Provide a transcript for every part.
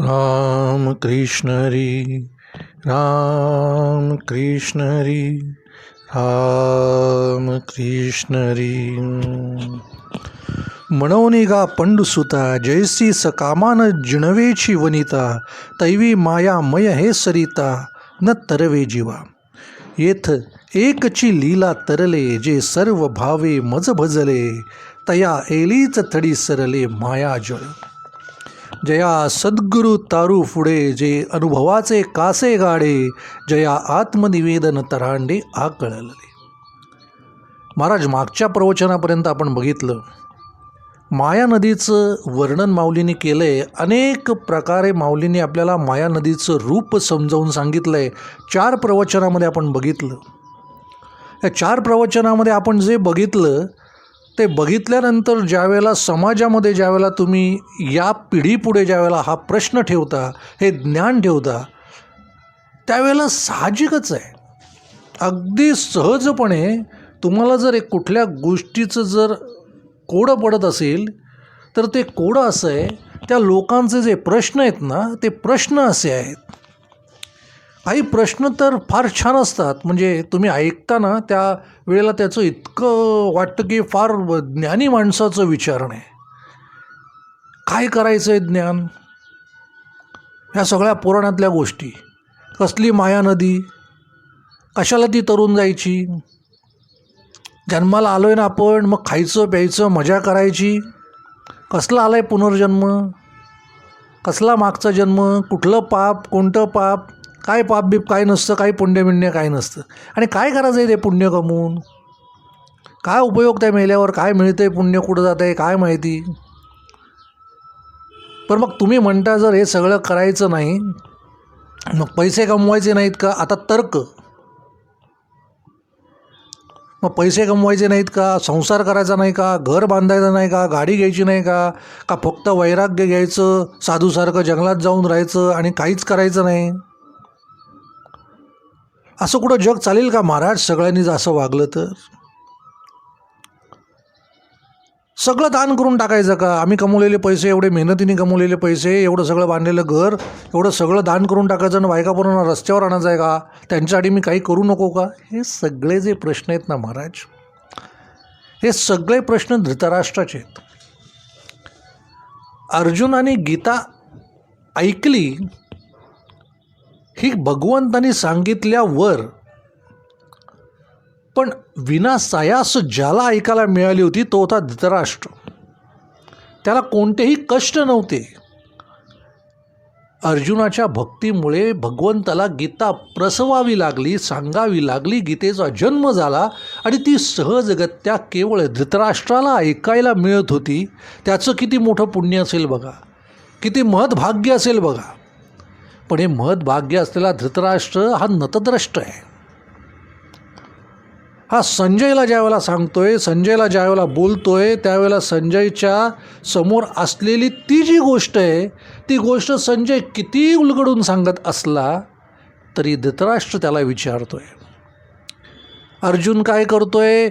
राम कृष्ण हरी राम कृष्ण हरी राम कृष्ण हरी। म्हणून गा पंडुसुता जयसी सकामान जिणवेची वनिता तैवी माया मय हे सरिता न तरवे जीवा। येथ एकची लीला तरले जे सर्व भावे मज भजले तया एलीच थडी सरले माया जळ। जया सद्गुरु तारू फुडे जे अनुभवाचे कासे गाडे जया आत्मनिवेदन तरांडे आकळले महाराज मागच्या प्रवचनापर्यंत आपण बघितलं माया नदीचं वर्णन माऊलीने केलं आहे अनेक प्रकारे माऊलीने आपल्याला माया नदीचं रूप समजावून सांगितलं आहे चार प्रवचनामध्ये आपण बघितलं. या चार प्रवचनामध्ये आपण जे बघितलं ते बघितल्यानंतर ज्यावेळेला समाजामध्ये ज्यावेळेला तुम्ही या पिढीपुढे ज्यावेळेला हा प्रश्न ठेवता हे ज्ञान ठेवता त्यावेळेला साहजिकच आहे. अगदी सहजपणे तुम्हाला जर एक कुठल्या गोष्टीचं जर कोडं पडत असेल तर ते कोडं असं आहे त्या लोकांचे जे प्रश्न आहेत ना ते प्रश्न असे आहेत. काही प्रश्न तर फार छान असतात. म्हणजे तुम्ही ऐकताना त्या वेळेला त्याचं इतकं वाटतं की फार ज्ञानी माणसाचं विचारण आहे. काय करायचं आहे ज्ञान? ह्या सगळ्या पुराणातल्या गोष्टी. कसली माया नदी? कशाला ती तरुण जायची? जन्माला आलो आहे ना आपण मग खायचं प्यायचं मजा करायची? कसला आला आहे पुनर्जन्म? कसला मागचा जन्म? कुठलं पाप? कोणतं पाप? काय पाप बीप काय नसतं काही पुण्यबिण्य काय नसतं. आणि काय करायचं आहे ते पुण्य कमवून काय उपयोग त्या मेल्यावर? काय मिळतं आहे पुण्य? कुठं जात आहे काय माहिती? पण मग तुम्ही म्हणता जर हे सगळं करायचं नाही मग पैसे कमवायचे नाहीत का? आता तर्क. मग पैसे कमवायचे नाहीत का? संसार करायचा नाही का? घर बांधायचं नाही का? गाडी घ्यायची नाही का? का फक्त वैराग्य घ्यायचं साधूसारखं जंगलात जाऊन राहायचं आणि काहीच करायचं नाही? असं कुठं जग चालेल का महाराज? सगळ्यांनीच असं वागलं तर. सगळं दान करून टाकायचं का? आम्ही कमवलेले पैसे एवढे मेहनतीने कमवलेले पैसे एवढं सगळं बांधलेलं घर एवढं सगळं दान करून टाकायचं आणि बायका रस्त्यावर आणायचं आहे का? त्यांच्यासाठी मी काही करू नको का? हे सगळे जे प्रश्न आहेत ना महाराज हे सगळे प्रश्न धृतराष्ट्राचे आहेत. अर्जुनाने गीता ऐकली ही भगवंतानी सांगितल्यावर पण विना सायास ज्याला ऐकायला मिळाली होती तो होता धृतराष्ट्र. त्याला कोणतेही कष्ट नव्हते. अर्जुनाच्या भक्तीमुळे भगवंताला गीता प्रसवावी लागली सांगावी लागली गीतेचा जन्म झाला आणि ती सहजगत्या केवळ धृतराष्ट्राला ऐकायला मिळत होती. त्याचं किती मोठं पुण्य असेल बघा. किती महत्भाग्य असेल बघा. पण हे महत्भाग्य असलेला धृतराष्ट्र हा नतद्रष्ट आहे. हा संजयला ज्यावेळेला सांगतोय संजयला ज्यावेळेला बोलतोय त्यावेळेला संजयच्या समोर असलेली ती जी गोष्ट आहे ती गोष्ट संजय किती उलगडून सांगत असला तरी धृतराष्ट्र त्याला विचारतोय. अर्जुन काय करतोय?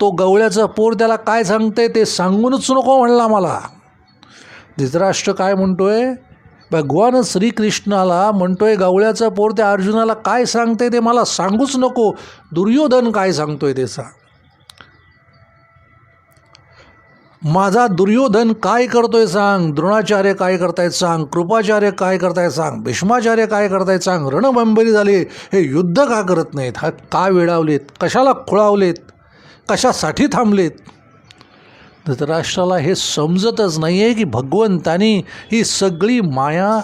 तो गवळ्याचा पोर त्याला काय सांगते ते सांगूनच नको म्हणला मला. धृतराष्ट्र काय म्हणतोय? भगवान श्रीकृष्णाला म्हणतोय गवळ्याचं पोर त्या अर्जुनाला काय सांगते ते मला सांगूच नको. दुर्योधन काय सांगतोय ते सांग. माझा दुर्योधन काय करतोय सांग. द्रोणाचार्य काय करतायत सांग. कृपाचार्य काय करतायत सांग. भीष्माचार्य काय करतायत सांग. रणबंबरी झाले. हे युद्ध का करत नाहीत? हा का वेळावलेत कशाला खुळावलेत? कशासाठी थांबलेत? धृतराष्ट्राला हे समजतच नाही आहे की भगवंतानी ही सगळी माया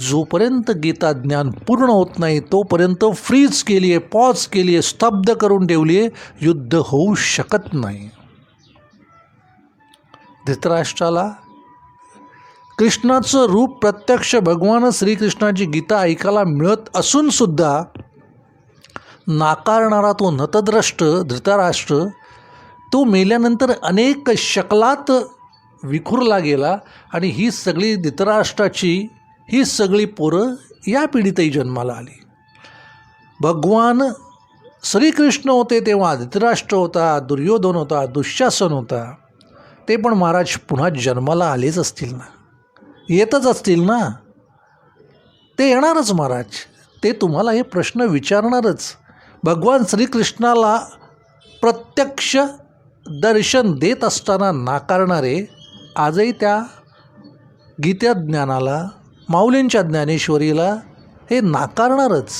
जोपर्यंत गीता ज्ञान पूर्ण होत नाही तोपर्यंत फ्रीज केली आहे पॉज केली आहे स्तब्ध करून ठेवली आहे युद्ध होऊ शकत नाही. धृतराष्ट्राला कृष्णाचं रूप प्रत्यक्ष भगवान श्रीकृष्णाची गीता ऐकायला मिळत असूनसुद्धा नाकारणारा तो नतद्रष्ट धृतराष्ट्र तो मेल्यानंतर अनेक शकलात विखुरला गेला आणि ही सगळी धृतराष्ट्राची ही सगळी पोरं या पिढीतही जन्माला आली. भगवान श्रीकृष्ण होते तेव्हा धृतराष्ट्र होता दुर्योधन होता दुःशासन होता. ते पण महाराज पुन्हा जन्माला आलेच असतील ना? येतच असतील ना? ते येणारच महाराज. ते तुम्हाला हे प्रश्न विचारणारच. भगवान श्रीकृष्णाला प्रत्यक्ष दर्शन देत असताना नाकारणारे आजही त्या गीताज्ञानाला माऊलींच्या ज्ञानेश्वरीला हे नाकारणारच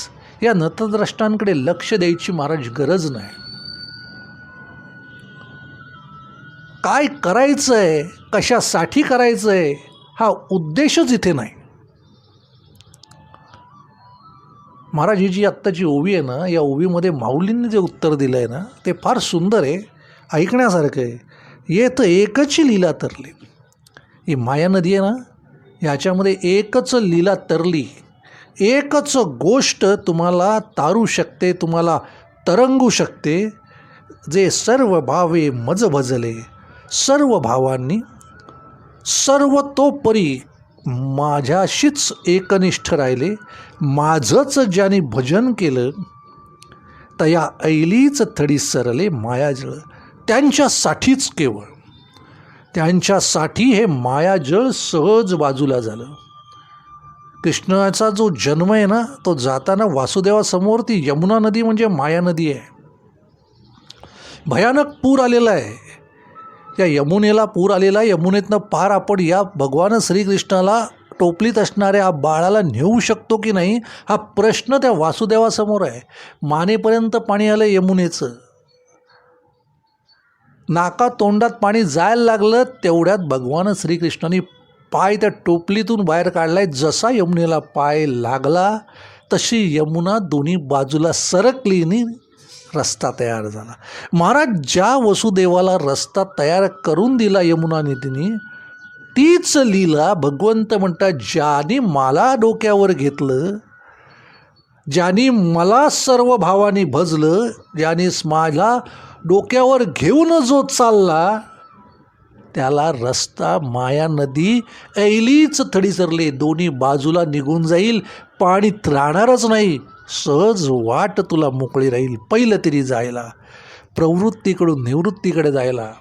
या नतद्रष्टांकडे लक्ष द्यायची महाराज गरज नाही. काय करायचं आहे कशासाठी करायचं आहे हा उद्देशच इथे नाही. महाराज ही जी आत्ताची ओवी आहे ना या ओवीमध्ये माऊलींनी जे उत्तर दिलं आहे ना ते फार सुंदर आहे. ऐकण्यासारखं आहे. येतं एकच लीला तरली. ही माया नदी आहे ना याच्यामध्ये एकच लीला तरली. एकच गोष्ट तुम्हाला तारू शकते तुम्हाला तरंगू शकते जे सर्व भावे मज भजले सर्व भावांनी सर्वतोपरी माझ्याशीच एकनिष्ठ राहिले माझंच ज्याने भजन केलं तया ऐलीच थडी सरले मायाजळ त्यांच्यासाठीच केवळ त्यांच्यासाठी हे मायाजळ सहज बाजूला झालं. कृष्णाचा जो जन्म आहे ना तो जाताना वासुदेवासमोर ती यमुना नदी म्हणजे माया नदी आहे. भयानक पूर आलेला आहे. या यमुनेला पूर आलेला यमुनेतनं पार आपण या भगवान श्रीकृष्णाला टोपलीत असणाऱ्या बाळाला नेऊ शकतो की नाही हा प्रश्न त्या वासुदेवासमोर आहे. मानेपर्यंत पाणी आलं यमुनेचं. नाका तोंडात पाणी जायला लागलं तेवढ्यात भगवान श्रीकृष्णाने पाय त्या टोपलीतून बाहेर काढलाय. जसा यमुनेला पाय लागला तशी यमुना दोन्ही बाजूला सरकली आणि रस्ता तयार झाला. महाराज ज्या वसुदेवाला रस्ता तयार करून दिला यमुना निधीने तीच लीला भगवंत म्हणतात ज्याने मला डोक्यावर घेतलं ज्याने मला सर्व भावाने भजलं ज्याने माझ्या डोक्यावर घेऊन जो चालला त्याला रस्ता माया नदी ऐलीच थडीसरले. दोन्ही बाजूला निघून जाईल. पाणी राहणारच नाही. सहज वाट तुला मोकळी राहील. पहिलं तरी जायला. प्रवृत्तीकडून निवृत्तीकडे जायला.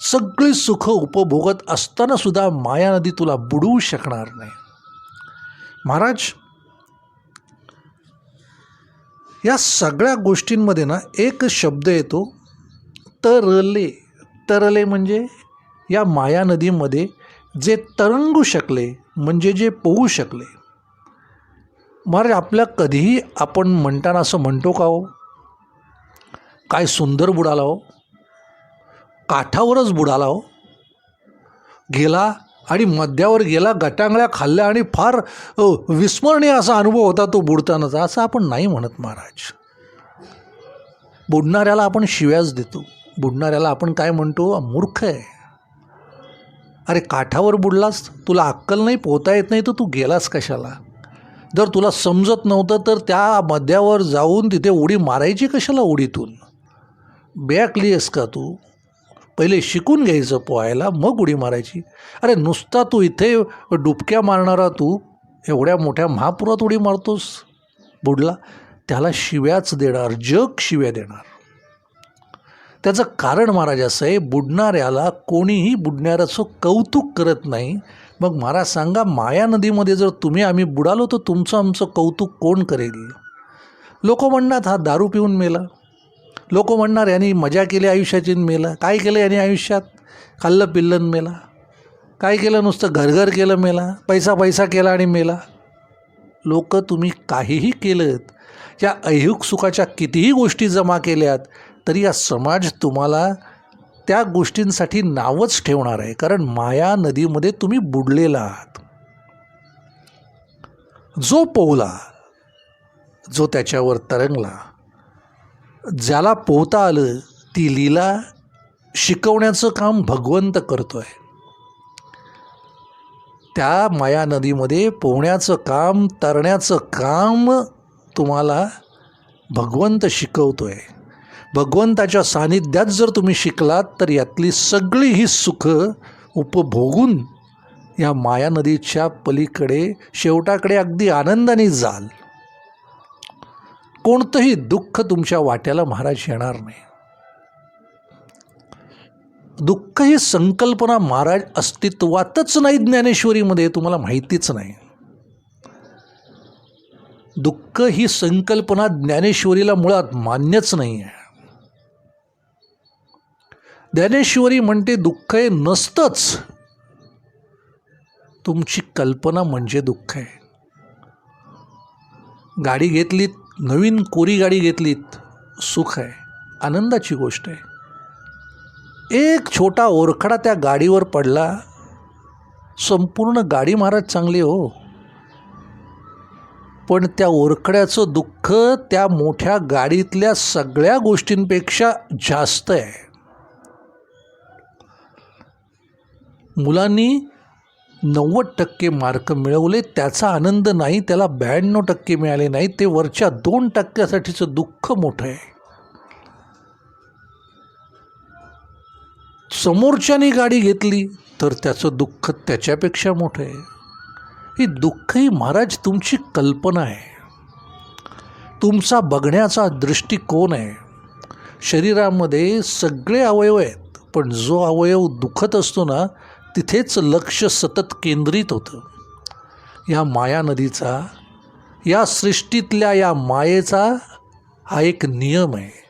सगळी सुख उपभोगत असताना सुद्धा माया नदी तुला बुडवू शकणार नाही. महाराज या सगळ्या गोष्टींमध्ये ना एक शब्द येतो तरले. तरले म्हणजे या माया नदीमध्ये जे तरंगू शकले म्हणजे जे पोहू शकले. महाराज आपल्या कधीही आपण म्हणताना असं म्हणतो का हो? काय सुंदर बुडाला हो? काठावरच बुडाला हो? गेला आणि मध्यावर गेला गटांगळ्या खाल्ल्या आणि फार विस्मरणीय असा अनुभव होता तो बुडतानाचा असं आपण नाही म्हणत महाराज. बुडणाऱ्याला आपण शिव्याच देतो. बुडणाऱ्याला आपण काय म्हणतो? मूर्ख आहे. अरे काठावर बुडलास तुला अक्कल नाही पोहता येत नाही तर तू गेलास कशाला? जर तुला समजत नव्हतं तर त्या मध्यावर जाऊन तिथे उडी मारायची कशाला उडीतून? बॅकली आहेस का तू? पहिले शिकून घ्यायचं पोहायला मग उडी मारायची. अरे नुसता तू इथे डुबक्या मारणारा तू एवढ्या मोठ्या महापुरात उडी मारतोस बुडला. त्याला शिव्याच देणार जग शिव्या देणार. त्याचं कारण महाराज असं आहे बुडणाऱ्याला कोणीही बुडणाऱ्याचं कौतुक करत नाही. मग महाराज सांगा माया नदीमध्ये जर तुम्ही आम्ही बुडालो तर तुमचं आमचं कौतुक कोण करेल? लोक म्हणणार हा दारू पिऊन मेला. लोक म्हणणार यांनी मजा केली आयुष्याची मेला. काय केलं यांनी आयुष्यात? खाल्लं पिल्लं मेला. काय केलं? नुसतं घरघर केलं मेला. पैसा पैसा केला आणि मेला. लोक तुम्ही काहीही केलं या ऐहिक सुखाच्या कितीही गोष्टी जमा केल्यात तरी या समाज तुम्हाला त्या गोष्टींसाठी नावच ठेवणार आहे. कारण माया नदीमध्ये तुम्ही बुडलेला आहात. जो पोहला जो त्याच्यावर तरंगला ज्याला पोहता आलं ती लीला शिकवण्याचं काम भगवंत करतो आहे त्या माया नदीमध्ये पोहण्याचं काम तरण्याचं काम तुम्हाला भगवंत शिकवतो आहे भगवंताच्या सानिध्यात जर तुम्ही शिकलात तर यातली सगळी ही सुखं उपभोगून या माया नदीच्या पलीकडे शेवटाकडे अगदी आनंदाने जाल. कोणतंही दुःख तुमच्या वाट्याला महाराज येणार नाही. दुःख ही संकल्पना महाराज अस्तित्वातच नाही ज्ञानेश्वरीमध्ये तुम्हाला माहितीच नाही. दुःख ही संकल्पना ज्ञानेश्वरीला मुळात मान्यच नाही आहे. ज्ञानेश्वरी म्हणते दुःख हे नसतंच. तुमची कल्पना म्हणजे दुःख आहे. गाडी घेतलीत नवीन कोरी गाडी घेतलीत सुख आहे आनंदाची गोष्ट आहे. एक छोटा ओरखडा त्या गाडीवर पडला संपूर्ण गाडी महाराज चांगली हो. पण त्या ओरखड्याचं दुःख त्या मोठ्या गाडीतल्या सगळ्या गोष्टींपेक्षा जास्त आहे. मुलांनी नव्वद टक्के मार्क मिळवले त्याचा आनंद नाही त्याला ब्याण्णव टक्के मिळाले नाही ते वरच्या दोन टक्क्यासाठीचं दुःख मोठं आहे. समोरच्याने गाडी घेतली तर त्याचं दुःख त्याच्यापेक्षा मोठं आहे. ही दुःख ही महाराज तुमची कल्पना आहे. तुमचा बघण्याचा दृष्टिकोन आहे. शरीरामध्ये सगळे अवयव आहेत पण जो अवयव दुखत असतो ना तिथेच लक्ष सतत केंद्रित होतं. या माया नदीचा या सृष्टीतल्या या मायेचा हा एक नियम आहे.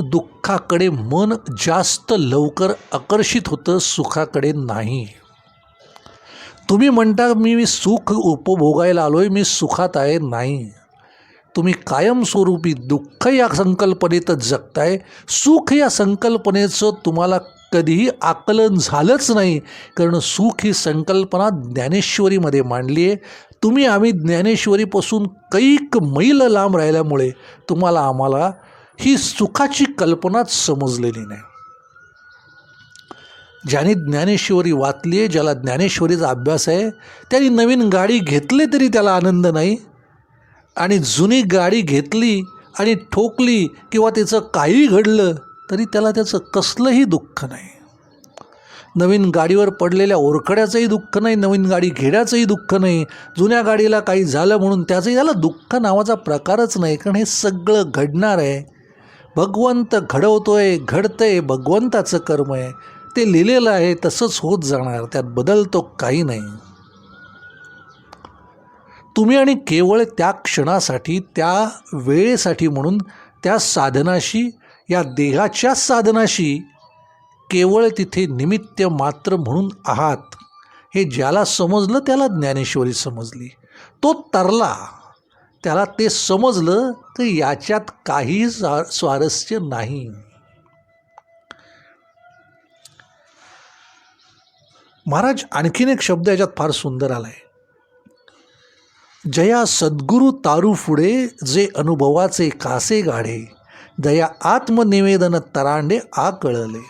दुःखाकडे मन जास्त लवकर आकर्षित होतं सुखाकडे नाही. तुम्ही म्हणता मी मी सुख उपभोगायला आलो आहे मी सुखात आहे नाही. तुम्ही कायमस्वरूपी दुःख या संकल्पनेतच जगताय. सुख या संकल्पनेचं तुम्हाला कधीही आकलन झालंच नाही कारण सुख ही संकल्पना ज्ञानेश्वरीमध्ये मांडली आहे. तुम्ही आम्ही ज्ञानेश्वरीपासून कैक मैल लांब राहिल्यामुळे तुम्हाला आम्हाला ही सुखाची कल्पनाच समजलेली नाही. ज्याने ज्ञानेश्वरी वाचली आहे ज्याला ज्ञानेश्वरीचा अभ्यास आहे त्याने नवीन गाडी घेतली तरी त्याला आनंद नाही. आणि जुनी गाडी घेतली आणि ठोकली किंवा तिचं काही घडलं तरी त्याला त्याचं कसलंही दुःख नाही. नवीन गाडीवर पडलेल्या ओरखड्याचंही दुःख नाही नवीन गाडी घेण्याचंही दुःख नाही जुन्या गाडीला काही झालं म्हणून त्याचंही त्याला दुःख नावाचा प्रकारच नाही. कारण हे सगळं घडणार आहे. भगवंत घडवतो आहे घडतं आहे भगवंताचं कर्म आहे. ते लिहिलेलं आहे तसंच होत जाणार त्यात बदलतो काही नाही. तुम्ही आणि केवळ त्या क्षणासाठी त्या वेळेसाठी म्हणून त्या साधनाशी या देहाच्या साधनाशी केवळ तिथे निमित्त मात्र म्हणून आहात हे ज्याला समजलं त्याला ज्ञानेश्वरी समजली. तो तरला त्याला ते समजलं की याच्यात काही स्वा स्वारस्य नाही. महाराज आणखीन एक शब्द याच्यात फार सुंदर आलाय. जया सद्गुरु तारू पुढे जे अनुभवाचे कासे गाढे दया आत्मनिवेदन तरांडे आ कळले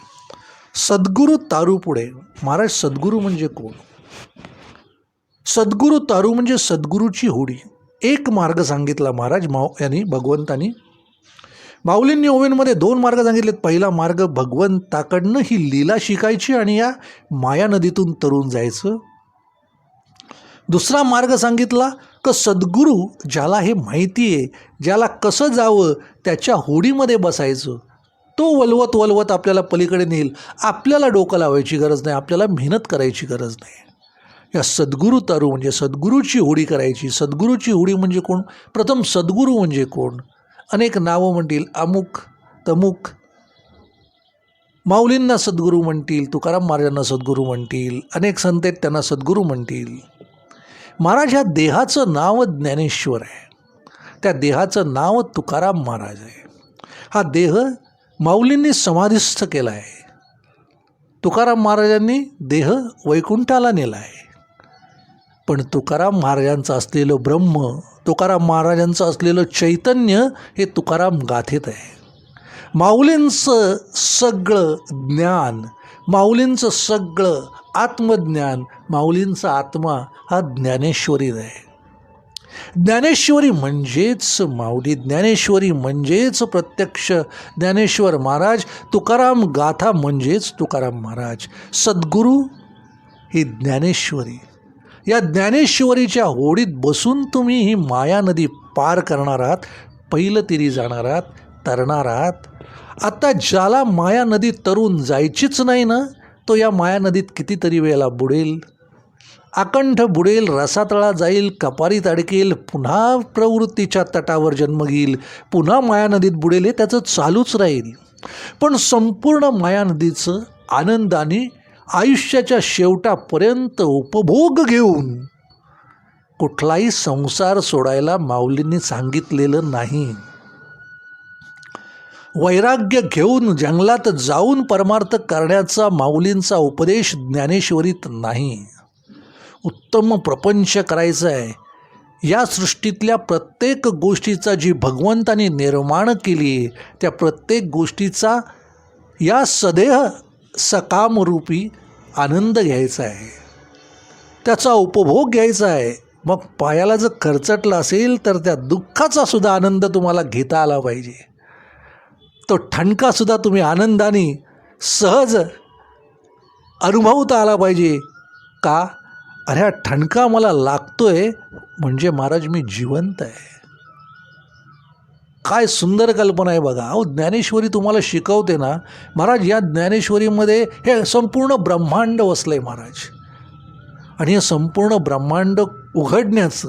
सद्गुरु तारू पुढे महाराज सद्गुरू म्हणजे कोण सद्गुरू तारू म्हणजे सद्गुरूची होडी एक मार्ग सांगितला महाराज माव यांनी भगवंतानी माऊलींनी ओवेनमध्ये दोन मार्ग सांगितलेत पहिला मार्ग भगवंताकडनं ही लीला शिकायची आणि या माया नदीतून तरून जायचं दुसरा मार्ग सांगितला क सद्गुरू ज्याला हे माहिती आहे ज्याला कसं जावं त्याच्या होडीमध्ये बसायचं. तो वलवत वलवत आपल्याला पलीकडे नेईल. आपल्याला डोकं लावायची गरज नाही. आपल्याला मेहनत करायची गरज नाही. या सद्गुरू तारू म्हणजे सद्गुरूची होडी करायची. सद्गुरूची होडी म्हणजे कोण? प्रथम सद्गुरू म्हणजे कोण? अनेक नावं म्हणतील. अमुक तमुक. माऊलींना सद्गुरू म्हणतील. तुकाराम महाराजांना सद्गुरू म्हणतील. अनेक संत आहेत त्यांना सद्गुरू म्हणतील. महाराज ह्या देहाचं नाव ज्ञानेश्वर आहे. त्या देहाचं नाव तुकाराम महाराज आहे. हा देह माऊलींनी समाधिस्थ केला आहे. तुकाराम महाराजांनी देह वैकुंठाला नेला आहे. पण तुकाराम महाराजांचं असलेलं ब्रह्म तुकाराम महाराजांचं असलेलं चैतन्य हे तुकाराम गाथेत आहे. माऊलींचं सगळं ज्ञान माऊलींचं सगळं आत्मज्ञान माऊलींचा आत्मा हा ज्ञानेश्वरीत आहे. ज्ञानेश्वरी म्हणजेच माऊली ज्ञानेश्वरी म्हणजेच प्रत्यक्ष ज्ञानेश्वर महाराज तुकाराम गाथा म्हणजेच तुकाराम महाराज. सद्गुरू ही ज्ञानेश्वरी. या ज्ञानेश्वरीच्या होडीत बसून तुम्ही ही माया नदी पार करणार आहात पहिलं तिरी जाणार आहात तरणार आहात आता ज्याला माया नदीत तरून जायचीच नाही ना तो या माया नदीत कितीतरी वेळेला बुडेल. आकंठ बुडेल रसातळा जाईल कपारीत अडकेल पुन्हा प्रवृत्तीच्या तटावर जन्म घेईल. पुन्हा माया नदीत बुडेल हे त्याचं चालूच राहील. पण संपूर्ण माया नदीचं आनंदाने आयुष्याच्या शेवटापर्यंत उपभोग घेऊन कुठलाही संसार सोडायला माऊलींनी सांगितलेलं नाही. वैराग्य घेऊन जंगलात जाऊन परमार्थ करण्याचा माऊलींचा उपदेश ज्ञानेश्वरीत नाही. उत्तम प्रपंच करायचं आहे या सृष्टीतल्या प्रत्येक गोष्टीचा जी भगवंताने निर्माण केली त्या प्रत्येक गोष्टीचा या सदेह सकामरूपी आनंद घ्यायचा आहे त्याचा उपभोग घ्यायचा आहे मग पायाला जर खर्चटलं असेल तर त्या दुःखाचा सुद्धा आनंद तुम्हाला घेता आला पाहिजे. तो ठणकासुद्धा तुम्ही आनंदाने सहज अनुभवता आला पाहिजे. का? अरे हा ठणका मला लागतो आहे म्हणजे महाराज मी जिवंत आहे. काय सुंदर कल्पना आहे बघा. अहो ज्ञानेश्वरी तुम्हाला शिकवते ना महाराज या ज्ञानेश्वरीमध्ये हे संपूर्ण ब्रह्मांड वसलं आहे महाराज. आणि हे संपूर्ण ब्रह्मांड उघडण्याचं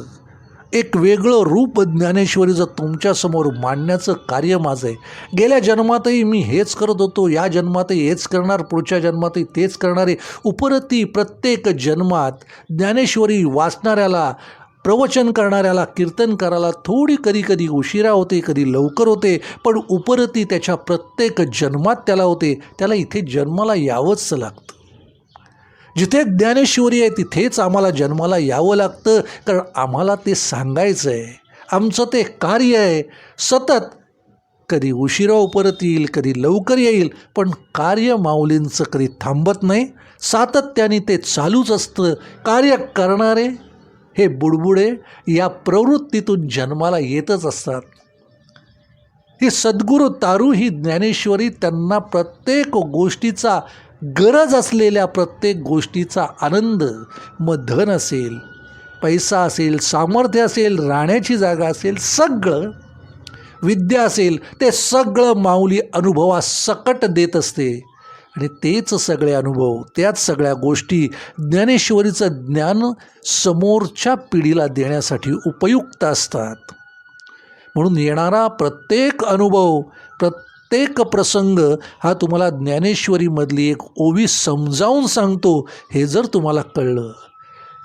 एक वेगळं रूप ज्ञानेश्वरीचं तुमच्यासमोर मांडण्याचं कार्य माझं आहे. गेल्या जन्मातही मी हेच करत होतो या जन्मातही हेच करणार पुढच्या जन्मातही तेच करणारे उपरती प्रत्येक जन्मात ज्ञानेश्वरी वाचणाऱ्याला प्रवचन करणाऱ्याला कीर्तन करायला थोडी कधी कधी उशिरा होते कधी लवकर होते पण उपरती त्याच्या प्रत्येक जन्मात त्याला होते. त्याला इथे जन्माला यावंच लागतं. जिथे ज्ञानेश्वरी आहे तिथेच आम्हाला जन्माला यावं लागतं. कारण आम्हाला ते सांगायचं आहे आमचं ते कार्य आहे. सतत. कधी उशिरा उपरत येईल कधी लवकर येईल. पण कार्य माऊलींचं कधी थांबत नाही. सातत्याने ते चालूच असतं. कार्य करणारे हे बुडबुडे या प्रवृत्तीतून जन्माला येतच असतात. ही सद्गुरू तारू ही ज्ञानेश्वरी त्यांना प्रत्येक गोष्टीचा गरज असलेल्या प्रत्येक गोष्टीचा आनंद मग धन असेल पैसा असेल सामर्थ्य असेल राहण्याची जागा असेल सगळं विद्या असेल ते सगळं माऊली अनुभवास सकट देत असते. आणि तेच सगळे अनुभव त्याच सगळ्या गोष्टी ज्ञानेश्वरीचं ज्ञान समोरच्या पिढीला देण्यासाठी उपयुक्त असतात. म्हणून येणारा प्रत्येक अनुभव प्रत्येक प्रत्येक प्रसंग हा तुम्हाला ज्ञानेश्वरीमधली एक ओवी समजावून सांगतो हे जर तुम्हाला कळलं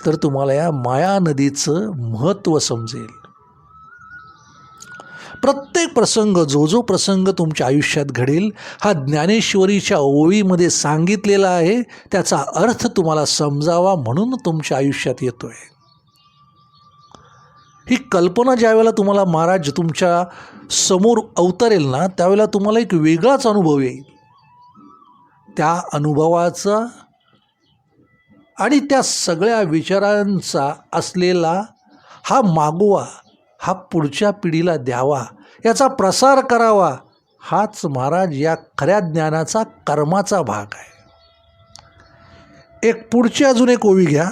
तर तुम्हाला या माया नदीचं महत्त्व समजेल. प्रत्येक प्रसंग जो जो प्रसंग तुमच्या आयुष्यात घडेल हा ज्ञानेश्वरीच्या ओळीमध्ये सांगितलेला आहे त्याचा अर्थ तुम्हाला समजावा म्हणून तुमच्या आयुष्यात येतो आहे ही कल्पना ज्यावेळेला तुम्हाला महाराज तुमच्यासमोर अवतरेल ना त्यावेळेला तुम्हाला एक वेगळाच अनुभव येईल. त्या अनुभवाचा आणि त्या सगळ्या विचारांचा असलेला हा मागोवा हा पुढच्या पिढीला द्यावा याचा प्रसार करावा हाच महाराज या खऱ्या ज्ञानाचा कर्माचा भाग आहे. एक पुढची अजून एक ओवी घ्या.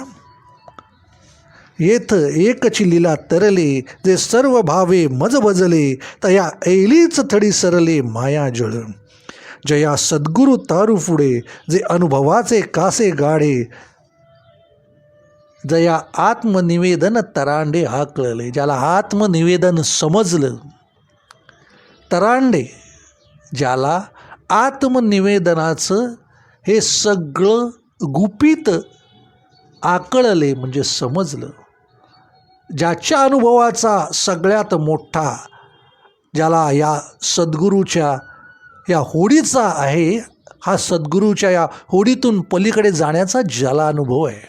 येथ एकची लीला तरले जे सर्व भावे मजबजले तया ऐलीच थडी सरले माया जळ. जया सद्गुरु तारू पुढे जे अनुभवाचे कासे गाडे जया आत्मनिवेदन तरांडे हाकळले ज्याला आत्मनिवेदन समजलं. तरांडे ज्याला आत्मनिवेदनाचं हे सगळं गुपित आकळले म्हणजे समजलं. ज्याच्या अनुभवाचा सगळ्यात मोठा ज्याला या सद्गुरूच्या या होडीचा आहे हा सद्गुरूच्या या होडीतून पलीकडे जाण्याचा ज्याला अनुभव आहे.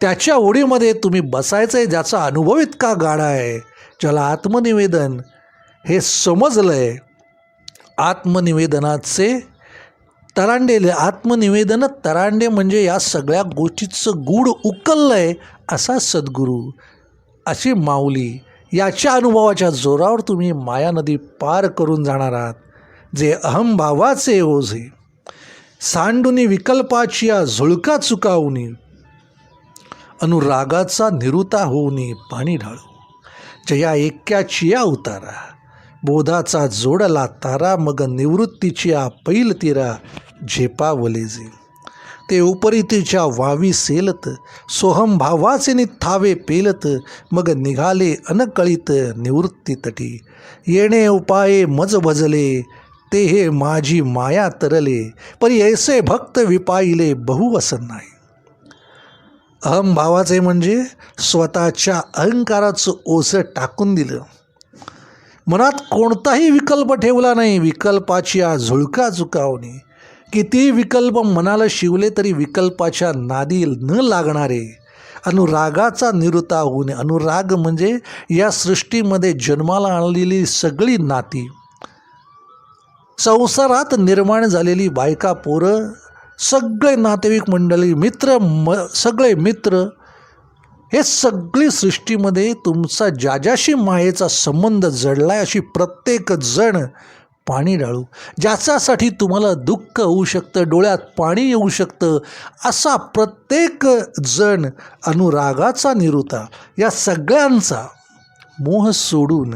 त्याच्या होडीमध्ये तुम्ही बसायचं आहे ज्याचा अनुभव इतका गाढा आहे ज्याला आत्मनिवेदन हे समजलं आहे आत्मनिवेदनाचे तरांडे आत्मनिवेदन तरांडे म्हणजे या सगळ्या गोष्टीचं गूढ उकललं आहे असा सद्गुरू. अशी माऊली याच्या अनुभवाच्या जोरावर तुम्ही माया नदी पार करून जाणार आहात. जे अहमभावाचे ओझे. सांडुनी विकल्पाची या झुळका चुकावणी अनुरागाचा निरुता होऊनी पाणी ढाळू. जया एक्याची या उतारा. बोधाचा जोडला तारा मग निवृत्तीची या पैल तिरा झेपावले जे. ते उपरीतीच्या वावी सेलत सोहम भावाचे थावे पेलत मग निघाले अनकळीत निवृत्ती तटी. येणे उपाये मज भजले ते हे माझी माया तरले परी ऐसे भक्त विपाईले बहुवसन नाही अहम भावाचे म्हणजे स्वतःच्या अहंकाराचं ओझं टाकून दिलं. मनात कोणताही विकल्प ठेवला नाही विकल्पाची आ झुळका चुकावणे किती विकल्प मनाला शिवले तरी विकल्पाच्या नादी न लागणारे अनुरागाचा निरुता होणे. अनुराग म्हणजे या सृष्टीमध्ये जन्माला आणलेली सगळी नाती. संसारात निर्माण झालेली बायका पोरं सगळे नातेवाईक मंडळी मित्र म सगळे मित्र हे सगळी सृष्टीमध्ये तुमचा ज्याच्याशी मायेचा संबंध जडला आहे अशी प्रत्येक जण पाणी डाळू ज्याच्यासाठी तुम्हाला दुःख होऊ शकतं डोळ्यात पाणी येऊ शकतं असा प्रत्येक जण अनुरागाचा निरुता. या सगळ्यांचा मोह सोडून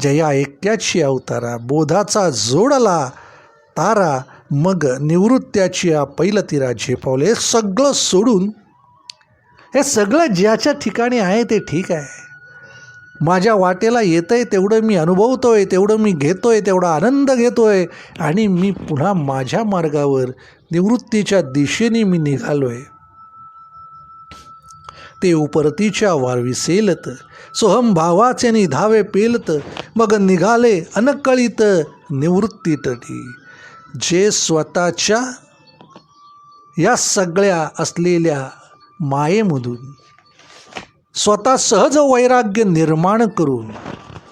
जया एकट्याची अवतारा बोधाचा जोडला तारा मग निवृत्त्याची या पहिलं तिरा झेपावले. हे सगळं सोडून हे सगळं ज्याच्या ठिकाणी आहे ते ठीक आहे. माझ्या वाटेला येतं आहे तेवढं मी अनुभवतो आहे तेवढं मी घेतो आहे तेवढा आनंद घेतो आहे आणि मी पुन्हा माझ्या मार्गावर निवृत्तीच्या दिशेने मी निघालो आहे ते उपरतीच्या वारवी सेलत सोहम भावाचे नि धावे पेलत मग निघाले अनकळीत निवृत्ती तटी. जे स्वतःच्या या सगळ्या असलेल्या मायेमधून स्वतः सहज वैराग्य निर्माण करून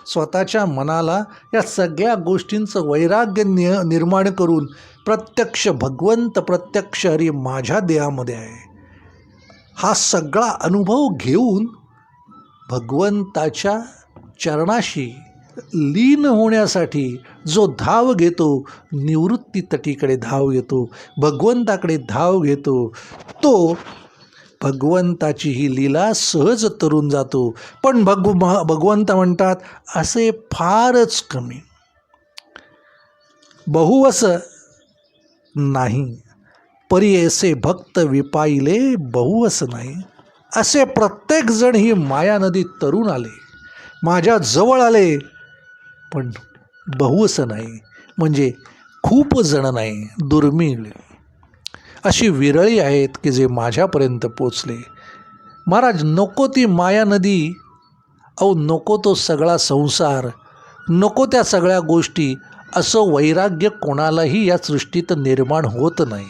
स्वतःच्या मनाला या सगळ्या गोष्टींचं वैराग्य नि निर्माण करून प्रत्यक्ष भगवंत प्रत्यक्ष हरी माझ्या देहामध्ये आहे. हा सगळा अनुभव घेऊन भगवंताच्या चरणाशी लीन होण्यासाठी जो धाव घेतो निवृत्ती तटीकडे धाव घेतो भगवंताकडे धाव घेतो तो भगवंताची ही लीला सहज तरून जातो. पण भगव भगवंत म्हणतात असे फारच कमी. बहुवस नाही. परी असे भक्त विपाईले बहुवस नाही. असे प्रत्येकजण ही माया नदीत तरून आले. माझ्या जवळ आले पण बहुवस नाही. म्हणजे खूप जण नाही दुर्मिळ. अशी विरळी आहेत की जे माझ्यापर्यंत पोचले. महाराज नको ती माया नदी. अहो नको तो सगळा संसार. नको त्या सगळ्या गोष्टी. असं वैराग्य कोणालाही या सृष्टीत निर्माण होत नाही.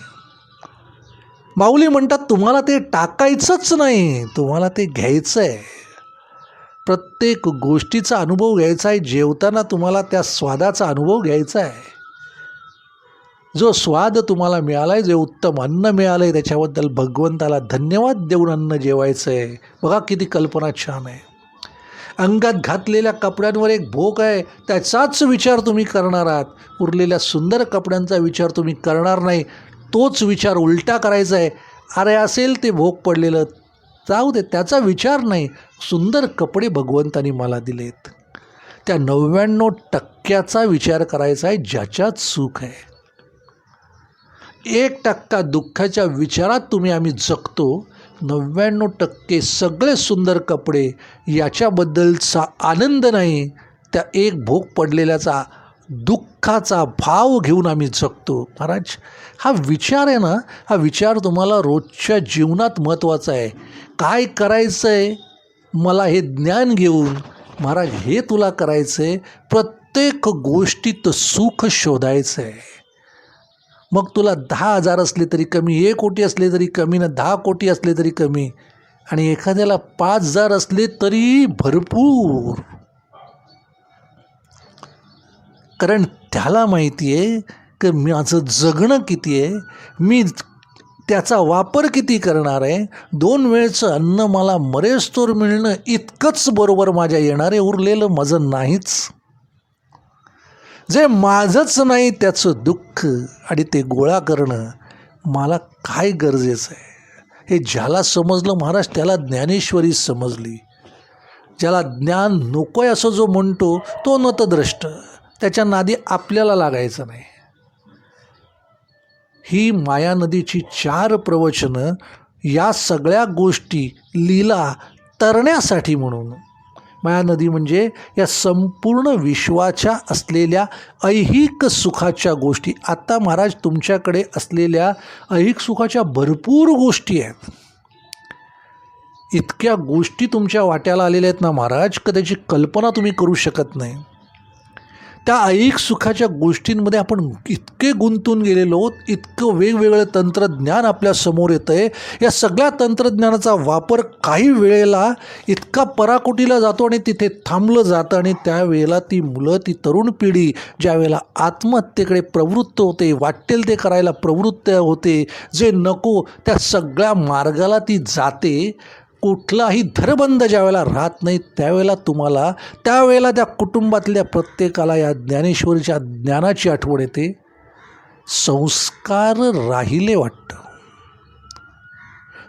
माऊली म्हणतात तुम्हाला ते टाकायचंच नाही. तुम्हाला ते घ्यायचं आहे प्रत्येक गोष्टीचा अनुभव घ्यायचा आहे. जेवताना तुम्हाला त्या स्वादाचा अनुभव घ्यायचा आहे. जो स्वाद तुम्हाला मिळाला आहे जे उत्तम अन्न मिळालं आहे त्याच्याबद्दल भगवंताला धन्यवाद देऊन अन्न जेवायचं आहे बघा किती कल्पना छान आहे. अंगात घातलेल्या कपड्यांवर एक भोक आहे त्याचाच विचार तुम्ही करणार आहात. उरलेल्या सुंदर कपड्यांचा विचार तुम्ही करणार नाही तोच विचार उलटा करायचा आहे. अरे असेल ते भोग पडलेलं. जाऊ दे त्याचा विचार नाही. सुंदर कपडे भगवंतानी मला दिलेत. त्या नव्याण्णव टक्क्याचा विचार करायचा आहे ज्याच्यात सुख आहे. एक टक्का दुःखाच्या विचारात तुम्ही आम्ही जगतो नव्याण्णव टक्के सगळे सुंदर कपडे याच्याबद्दलचा आनंद नाही त्या एक भोग पडलेल्याचा दुःखाचा भाव घेऊन आम्ही जगतो. महाराज हा विचार आहे ना हा विचार तुम्हाला रोजच्या जीवनात महत्त्वाचा आहे. काय करायचं आहे मला हे ज्ञान घेऊन? महाराज हे तुला करायचं आहे प्रत्येक गोष्टीत सुख शोधायचं आहे मग तुला दहा हजार असले तरी कमी एक कोटी असले तरी कमी ना दहा कोटी असले तरी कमी. आणि एखाद्याला पाच हजार असले तरी भरपूर. कारण त्याला माहिती आहे की माझं जगणं किती आहे मी त्याचा वापर किती करणार आहे दोन वेळचं अन्न मला मरेस्तोर मिळणं इतकंच बरोबर माझ्या येणारे उरलेलं माझं नाहीच. जे माझंच नाही त्याचं दुःख आणि ते गोळा करणं मला काय गरजेचं आहे? हे ज्याला समजलं महाराज त्याला ज्ञानेश्वरी समजली. ज्याला ज्ञान नको आहे असं जो म्हणतो तो नतद्रष्ट. त्याच्या नादी आपल्याला लागायचं नाही. ही माया नदीची चार प्रवचनं या सगळ्या गोष्टी लीला तरण्यासाठी म्हणून माया नदी म्हणजे या संपूर्ण विश्वाच्या असलेल्या ऐहिक सुखाच्या गोष्टी. आता महाराज तुमच्याकडे असलेल्या ऐहिक सुखाच्या भरपूर गोष्टी आहेत. इतक्या गोष्टी तुमच्या वाट्याला आलेल्या आहेत ना महाराज का त्याची कल्पना तुम्ही करू शकत नाही. त्या ऐक सुखाच्या गोष्टींमध्ये आपण इतके गुंतून गेलेलो आहोत इतकं वेगवेगळं तंत्रज्ञान आपल्यासमोर येतं आहे या सगळ्या तंत्रज्ञानाचा वापर काही वेळेला इतका पराकोटीला जातो आणि तिथे थांबलं जातं आणि त्यावेळेला ती मुलं ती तरुण पिढी ज्यावेळेला आत्महत्येकडे प्रवृत्त होते वाटेल ते करायला प्रवृत्त होते जे नको त्या सगळ्या मार्गाला ती जाते कुठलाही धरबंद ज्यावेळेला राहत नाही त्यावेळेला तुम्हाला त्यावेळेला त्या कुटुंबातल्या प्रत्येकाला या ज्ञानेश्वरीच्या ज्ञानाची आठवण येते. संस्कार राहिले वाटतं.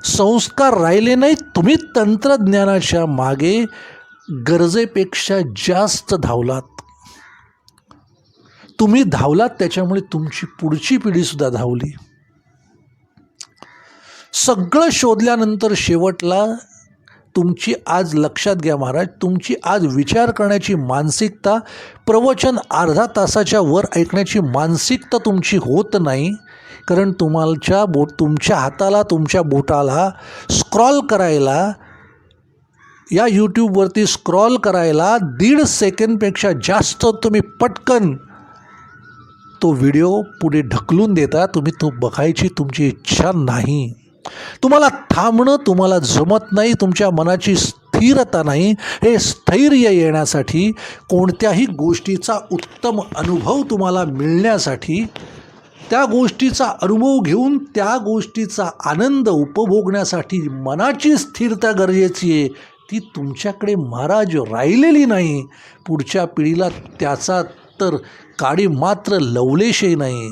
संस्कार राहिले नाही तुम्ही तंत्रज्ञानाच्या मागे गरजेपेक्षा जास्त धावलात. तुम्ही धावलात त्याच्यामुळे तुमची पुढची पिढीसुद्धा धावली. सगळं शोधल्यानंतर शेवटला तुमची आज लक्षात घ्या महाराज तुमची आज विचार करण्याची मानसिकता प्रवचन अर्धा तासाच्या वर ऐकण्याची मानसिकता तुमची होत नाही कारण तुम्हालच्या बोट तुमच्या हाताला तुमच्या बोटाला स्क्रॉल करायला या यूट्यूबवरती स्क्रॉल करायला दीड सेकंडपेक्षा जास्त तुम्ही पटकन तो व्हिडिओ पुढे ढकलून देता तुम्ही तो बघायची तुमची इच्छा नाही. तुम्हाला थांबणं तुम्हाला जमत नाही तुमच्या मनाची स्थिरता नाही हे स्थैर्य येण्यासाठी कोणत्याही गोष्टीचा उत्तम अनुभव तुम्हाला मिळण्यासाठी त्या गोष्टीचा अनुभव घेऊन त्या गोष्टीचा आनंद उपभोगण्यासाठी मनाची स्थिरता गरजेची आहे. ती तुमच्याकडे महाराज राहिलेली नाही. पुढच्या पिढीला त्याचा तर काडी मात्र लवलेशही नाही.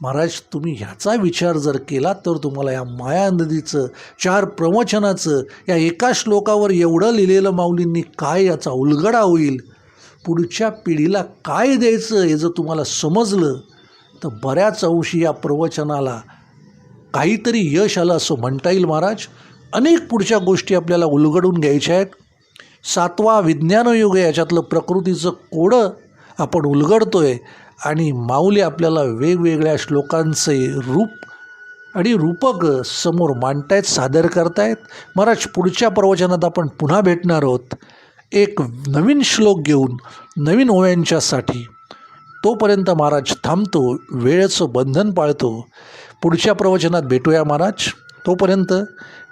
महाराज तुम्ही ह्याचा विचार जर केला तर तुम्हाला या माया नदीचं चार प्रवचनाचं या एका श्लोकावर एवढं लिहिलेलं माऊलींनी काय याचा उलगडा होईल? पुढच्या पिढीला काय द्यायचं हे जर तुम्हाला समजलं तर बऱ्याच अंशी या प्रवचनाला काहीतरी यश आलं असं म्हणता येईल महाराज. अनेक पुढच्या गोष्टी आपल्याला उलगडून घ्यायच्या आहेत. सातवा विज्ञानयुग आहे याच्यातलं प्रकृतीचं कोडं आपण उलगडतो आहे आणि माऊली आपल्याला वेगवेगळ्या श्लोकांचे रूप आणि रूपक समोर मांडतायत सादर करतायत. महाराज पुढच्या प्रवचनात आपण पुन्हा भेटणार आहोत. एक नवीन श्लोक घेऊन नवीन ओव्यांच्यासाठी. तोपर्यंत महाराज थांबतो वेळेचं बंधन पाळतो. पुढच्या प्रवचनात भेटूया महाराज. तोपर्यंत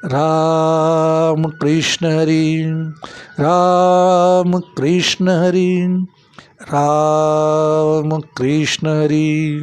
राम कृष्ण हरी राम कृष्ण हरी. राम कृष्ण हरी